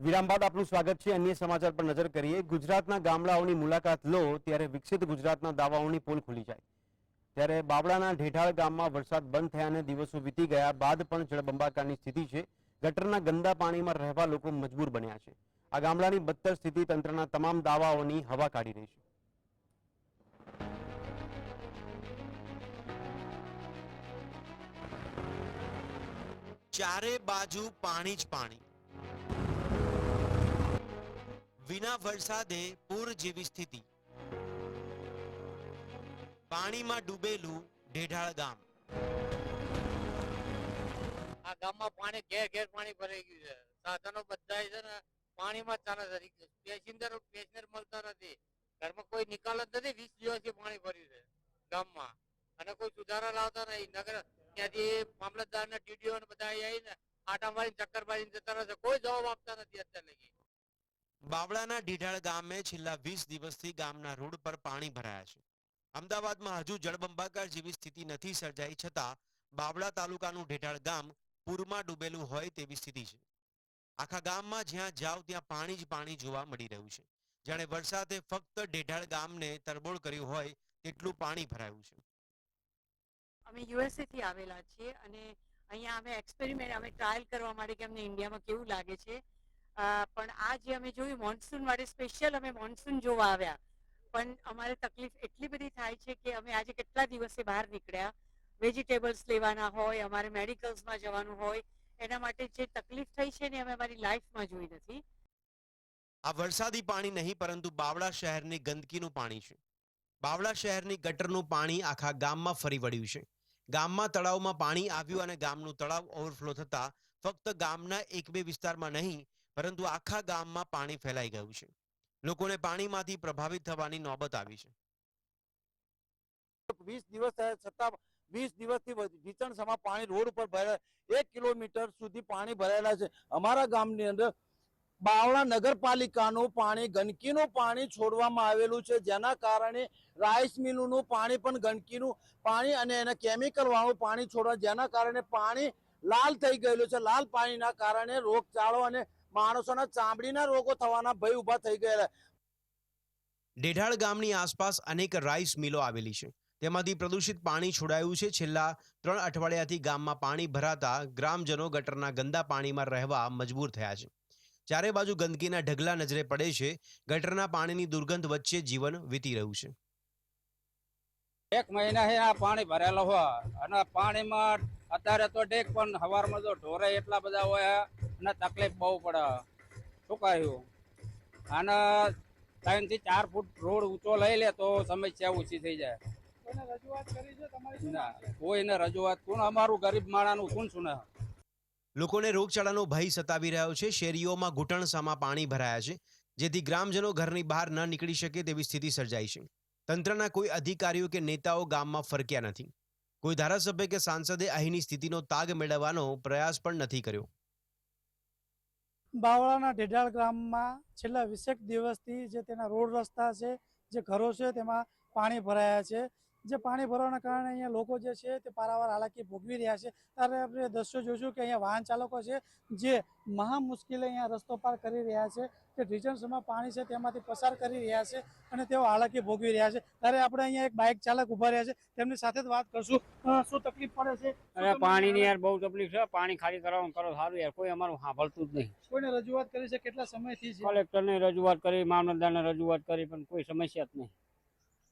વિરામ બાદ આપનું સ્વાગત છે. અન્ય સમાચાર પર નજર કરીએ. ગુજરાતના ગામડાઓની મુલાકાત લો ત્યારે વિકસિત ગુજરાતના દાવાઓની પોલ ખુલી જાય. ત્યારે બાબડાના ઢેઢાળ ગામમાં વરસાદ બંધ થયાને દિવસો વીતી ગયા બાદ પણ જળબંબાકારની સ્થિતિ છે. ગટરના ગંદા પાણીમાં રહેવા લોકો મજબૂર બન્યા છે. આ ગામડાની બદતર સ્થિતિ તંત્રના તમામ દાવાઓની હવા કાઢી રહી છે. ચારે બાજુ પાણી જ પાણી. વિના વરસાદે પૂર જેવી સ્થિતિ. પાણીમાં ડૂબેલું ઢેઢાળ ગામ. આ ગામમાં પાણી ઘેર ઘેર પાણી ભરાઈ ગયું છે. સાધનો બધા છે ને પાણીમાં ચાલે છે. પેસેન્જર પેસેન્જર મળતા નથી. ઘરમાં કોઈ નિકાલ જ નથી. વીસ દિવસથી પાણી ભર્યું છે ગામમાં. અને કોઈ સુધારા લાવતા નહીં. નગર ત્યાંથી મામલતદાર ને ટીડીઓ બધા આવીને આટા મારીને ચક્કર મારીને જતા રહે છે. કોઈ જવાબ આપતા નથી અત્યારે લગી. બાવળાના ઢીઢાળ ગામે છેલ્લા વીસ દિવસથી ગામના રોડ પર પાણી ભરાયા છે. અમદાવાદમાં હજુ જળબંબાકાર જેવી સ્થિતિ નથી સર્જાઈ છતાં બાવળા તાલુકાનું ઢેઢાળ ગામ પૂરમાં ડૂબેલું હોય તેવી સ્થિતિ છે. આખા ગામમાં જ્યાં જાવ ત્યાં પાણી જ પાણી જોવા મળી રહ્યું છે. જાણે વરસાદે ફક્ત ઢેઢાળ ગામને તરબોળ કર્યું હોય તેટલું પાણી ભરાયું છે. અમે યુએસએ થી આવેલા છીએ અને અહીંયા અમે એક્સપેરિમેન્ટ, અમે ટ્રાયલ કરવા માટે કે અમને ઇન્ડિયામાં કેવું લાગે છે પણ આ જે અમે જોયું મોન્સૂન માટે સ્પેશિયલ અમે મોન્સૂન જોવા આવ્યા. પણ અમારે તકલીફ એટલી બધી થાય છે કે અમે આજે કેટલા દિવસે બહાર નીકળ્યા. વેજીટેબલ્સ લેવાના હોય, અમારે મેડિકલ્સમાં જવાનું હોય, એના માટે જે તકલીફ થઈ છે ને અમે અમારી લાઈફમાં જોઈ નથી. આ વરસાદી પાણી નહીં, પરંતુ બાવળા શહેરની ગંદકીનું પાણી છે. બાવળા શહેરની ગટરનું પાણી આખા ગામમાં ફરી વળ્યું છે. ગામમાં તળાવમાં પાણી આવ્યું અને ગામનું તળાવ ઓવરફ્લો થતા ફક્ત ગામના એક બે વિસ્તારમાં નહીં પરંતુ આખા ગામમાં પાણી ફેલાઈ ગયું છે. લોકોને પાણીમાંથી પ્રભાવિત થવાની નોબત આવી છે. વીસ દિવસ છતાં વીસ દિવસથી ઢીચણ સમા પાણી રોડ ઉપર ભરાયેલા એક કિલોમીટર સુધી પાણી ભરાયેલા છે. અમારા ગામની અંદર બાવળા નગરપાલિકાનું પાણી, ગંદકીનું પાણી છોડવામાં આવેલું છે. જેના કારણે રાઈસ મિલનું પાણી પણ ગંદકીનું પાણી અને એને કેમિકલ વાળું પાણી છોડવા, જેના કારણે પાણી લાલ થઈ ગયેલું છે. લાલ પાણીના કારણે રોગચાળો અને માણસોના ચામડીના રોગો થવાના ભય ઊભા થઈ ગયેલા. ડેઢાળ ગામની આસપાસ અનેક રાઈસ મિલો આવેલી છે. તેમાંથી પ્રદૂષિત પાણી છોડાયું છે. છેલ્લા ત્રણ અઠવાડિયાથી ગામમાં પાણી ભરાતા ગ્રામજનો ગટરના ગંદા પાણીમાં રહેવા મજબૂર થયા છે. ચારે બાજુ ગંદકીના ઢગલા નજરે પડે છે. ગટરના પાણીની દુર્ગંધ વચ્ચે જીવન વીતી રહ્યું છે. એક મહિના હે આ પાણી ભરેલો હોય. અને પાણીમાં અત્યારે તો ઠીક પણ સવારમાં તો ઢોરે એટલા બધા હોય અને તકલીફ બહુ પડે. શું કહ્યું? અને ત્રણથી ચાર ફૂટ રોડ ઊંચો લઈ લે તો સમસ્યા ઓછી થઈ જાય. ના કોઈને રજૂઆત કોણ? અમારું ગરીબ માણાનું કોણ સુને? લોકોને રોગચાળાનો ભય સતાવી રહ્યો છે. શેરીઓમાં ઘૂંટણસામાં પાણી ભરાયા છે જેથી ગ્રામજનો ઘરની બહાર ન નીકળી શકે તેવી સ્થિતિ સર્જાઈ છે. તંત્રના કોઈ અધિકારીઓ કે નેતાઓ ગામમાં ફરક્યા નથી. કોઈ ધારાસભ્ય કે સાંસદે અહીંની સ્થિતિનો તાગ મેળવવાનો પ્રયાસ પણ નથી કર્યો. બાવળાના ઢેઢાળ ગ્રામમાં છેલ્લા વીસેક દિવસથી જે તેના રોડ રસ્તા છે, જે ઘરો છે, તેમાં પાણી ભરાયા છે. જે પાણી ભરવાના કારણે અહીંયા લોકો જે છે તે પારાવાર હાલાકી ભોગવી રહ્યા છે. ત્યારે આપણે દ્રશ્યો જોઈશું કે અહીંયા વાહન ચાલકો છે જે મહા મુશ્કેલી અહીંયા રસ્તો પાર કરી રહ્યા છે. કે ઢીચણસમાં પાણી છે તેમાંથી પસાર કરી રહ્યા છે અને તેઓ હાલાકી ભોગવી રહ્યા છે. ત્યારે આપણે અહીંયા એક બાઇક ચાલક ઊભા રહ્યા છે. તેમની સાથે જ વાત કરશું. શું તકલીફ પડે છે? અરે પાણીની યાર બહુ તકલીફ છે. પાણી ખાલી કરવાનું કરો સારું યાર. કોઈ અમારું સાંભળતું જ નહીં. કોઈને રજૂઆત કરી છે? કેટલા સમયથી કલેક્ટરને રજૂઆત કરી મામલતદારને રજૂઆત કરી પણ કોઈ સમસ્યા જ નહીં.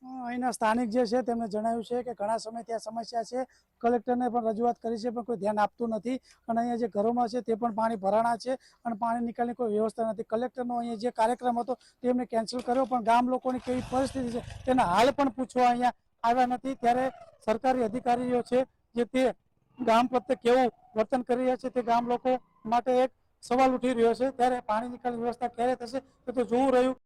અહીંના સ્થાનિક જે છે તેમણે જણાવ્યું છે કે ઘણા સમયથી આ સમસ્યા છે. કલેક્ટરને પણ રજૂઆત કરી છે, પણ કોઈ ધ્યાન આપતું નથી. અને અહીંયા જે ઘરોમાં છે તે પણ પાણી ભરાણા છે અને પાણી નિકાલની કોઈ વ્યવસ્થા નથી. કલેક્ટરનો અહીંયા જે કાર્યક્રમ હતો તે કેન્સલ કર્યો, પણ ગામ લોકોની કેવી પરિસ્થિતિ છે તેના હાલ પણ પૂછવા અહીંયા આવ્યા નથી. ત્યારે સરકારી અધિકારીઓ છે જે તે ગામ પ્રત્યે કેવું વર્તન કરી રહ્યા છે તે ગામ લોકો માટે એક સવાલ ઉઠી રહ્યો છે. ત્યારે પાણી નિકાલની વ્યવસ્થા ક્યારે થશે તે તો જોવું રહ્યું.